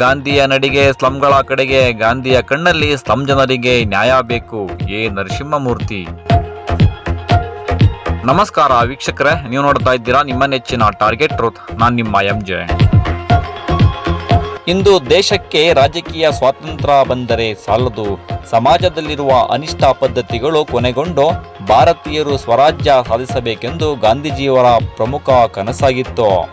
ಗಾಂಧಿಯ ನಡಿಗೆ ಸ್ಲಂಗಳ ಕಡೆಗೆ, ಗಾಂಧಿಯ ಕಣ್ಣಲ್ಲಿ ಸ್ಲಂ ಜನರಿಗೆ ನ್ಯಾಯ ಬೇಕು, ಎ. ನರಸಿಂಹಮೂರ್ತಿ. ನಮಸ್ಕಾರ ವೀಕ್ಷಕರೇ, ನೀವು ನೋಡ್ತಾ ಇದ್ದೀರಾ ನಿಮ್ಮ ನೆಚ್ಚಿನ ಟಾರ್ಗೆಟ್ ಟ್ರೂತ್. ನಾನು ನಿಮ್ಮ ಎಂ. ಜೆ. ಇಂದು ದೇಶಕ್ಕೆ ರಾಜಕೀಯ ಸ್ವಾತಂತ್ರ್ಯ ಬಂದರೆ ಸಾಲದು. ಸಮಾಜದಲ್ಲಿರುವ ಅನಿಷ್ಟ ಪದ್ಧತಿಗಳು ಕೊನೆಗೊಂಡು ಭಾರತೀಯರು ಸ್ವರಾಜ್ಯ ಸಾಧಿಸಬೇಕೆಂದು ಗಾಂಧೀಜಿಯವರ ಪ್ರಮುಖ ಕನಸಾಗಿತ್ತು.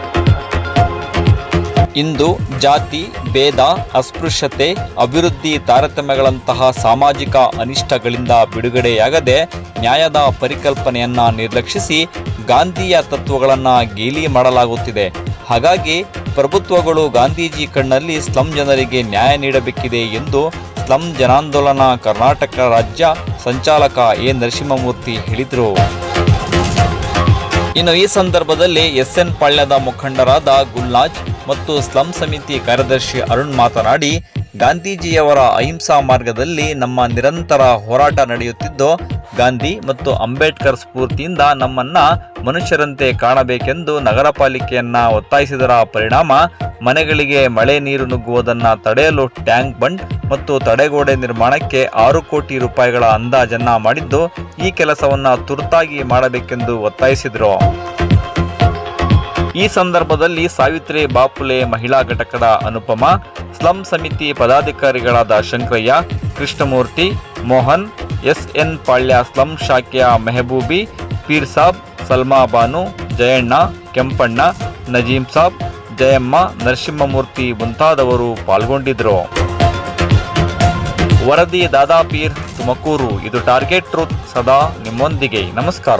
ಇಂದು ಜಾತಿ, ಭೇದ, ಅಸ್ಪೃಶ್ಯತೆ, ಅಭಿವೃದ್ಧಿ ತಾರತಮ್ಯಗಳಂತಹ ಸಾಮಾಜಿಕ ಅನಿಷ್ಟಗಳಿಂದ ಬಿಡುಗಡೆಯಾಗದೆ ನ್ಯಾಯದ ಪರಿಕಲ್ಪನೆಯನ್ನ ನಿರ್ಲಕ್ಷಿಸಿ ಗಾಂಧಿಯ ತತ್ವಗಳನ್ನು ಗೇಲಿ ಮಾಡಲಾಗುತ್ತಿದೆ. ಹಾಗಾಗಿ ಪ್ರಭುತ್ವಗಳು ಗಾಂಧೀಜಿ ಕಣ್ಣಲ್ಲಿ ಸ್ಲಂ ಜನರಿಗೆ ನ್ಯಾಯ ನೀಡಬೇಕಿದೆ ಎಂದು ಸ್ಲಂ ಜನಾಂದೋಲನ ಕರ್ನಾಟಕ ರಾಜ್ಯ ಸಂಚಾಲಕ ಎ ನರಸಿಂಹಮೂರ್ತಿ ಹೇಳಿದರು. ಇನ್ನು ಈ ಸಂದರ್ಭದಲ್ಲಿ ಎಸ್ ಎನ್ ಪಾಳ್ಯದ ಮುಖಂಡರಾದ ಗುಲ್ನಾಜ್ ಮತ್ತು ಸ್ಲಂ ಸಮಿತಿ ಕಾರ್ಯದರ್ಶಿ ಅರುಣ್ ಮಾತನಾಡಿ, ಗಾಂಧೀಜಿಯವರ ಅಹಿಂಸಾ ಮಾರ್ಗದಲ್ಲಿ ನಮ್ಮ ನಿರಂತರ ಹೋರಾಟ ನಡೆಯುತ್ತಿದ್ದು ಗಾಂಧಿ ಮತ್ತು ಅಂಬೇಡ್ಕರ್ ಸ್ಫೂರ್ತಿಯಿಂದ ನಮ್ಮನ್ನ ಮನುಷ್ಯರಂತೆ ಕಾಣಬೇಕೆಂದು ನಗರ ಪಾಲಿಕೆಯನ್ನ ಒತ್ತಾಯಿಸಿದರ ಪರಿಣಾಮ ಮನೆಗಳಿಗೆ ಮಳೆ ನೀರು ನುಗ್ಗುವುದನ್ನು ತಡೆಯಲು ಟ್ಯಾಂಕ್ ಬಂಡ್ ಮತ್ತು ತಡೆಗೋಡೆ ನಿರ್ಮಾಣಕ್ಕೆ ಆರು ಕೋಟಿ ರೂಪಾಯಿಗಳ ಅಂದಾಜನ್ನ ಮಾಡಿದ್ದು, ಈ ಕೆಲಸವನ್ನ ತುರ್ತಾಗಿ ಮಾಡಬೇಕೆಂದು ಒತ್ತಾಯಿಸಿದರು. ಈ ಸಂದರ್ಭದಲ್ಲಿ ಸಾವಿತ್ರಿ ಬಾಪುಲೆ ಮಹಿಳಾ ಘಟಕದ ಅನುಪಮ, ಸ್ಲಂ ಸಮಿತಿ ಪದಾಧಿಕಾರಿಗಳಾದ Shankaraiah, Krishnamurthy, Mohan S N Palya slum ಶಾಖೆಯ ಮೆಹಬೂಬಿ ಪೀರ್ ಸಾಬ್, ಸಲ್ಮಾ ಬಾನು, ಜಯಣ್ಣ, ಕೆಂಪಣ್ಣ, ನಜೀಂ ಸಾಬ್, ಜಯಮ್ಮ, ನರಸಿಂಹಮೂರ್ತಿ ಮುಂತಾದವರು ಪಾಲ್ಗೊಂಡಿದ್ದರು ವರದಿ ದಾದಾಪೀರ್ ತುಮಕೂರು. ಇದು ಟಾರ್ಗೆಟ್ ಟ್ರೂತ್ ಸದಾ ನಿಮ್ಮೊಂದಿಗೆ. ನಮಸ್ಕಾರ.